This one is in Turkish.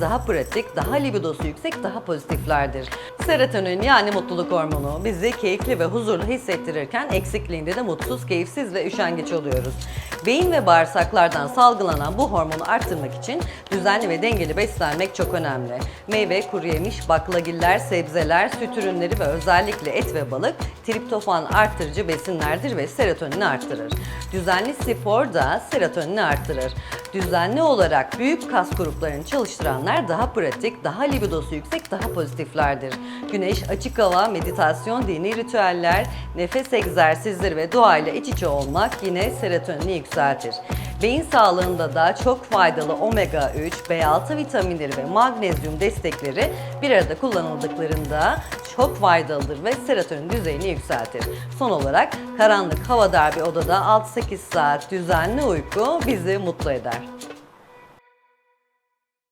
daha pratik, daha libidosu yüksek, daha pozitiflerdir. Serotonin yani mutluluk hormonu bizi keyifli ve huzurlu hissettirirken eksikliğinde de mutsuz, keyifsiz ve üşengeç oluyoruz. Beyin ve bağırsaklardan salgılanan bu hormonu arttırmak için düzenli ve dengeli beslenmek çok önemli. Meyve, kuru yemiş, baklagiller, sebzeler, süt ürünleri ve özellikle et ve balık triptofan arttırıcı besinlerdir ve serotonini arttırır. Düzenli spor da serotonini arttırır. Düzenli olarak büyük kas gruplarını çalıştıranlar daha pratik, daha libidosu yüksek, daha pozitiflerdir. Güneş, açık hava, meditasyon, dini ritüeller, nefes egzersizleri ve doğayla iç içe olmak yine serotonini yükseltir. Beyin sağlığında da çok faydalı omega 3, B6 vitaminleri ve magnezyum destekleri bir arada kullanıldıklarında çok faydalıdır ve serotonin düzeyini yükseltir. Son olarak karanlık havadar bir odada 6-8 saat düzenli uyku bizi mutlu eder.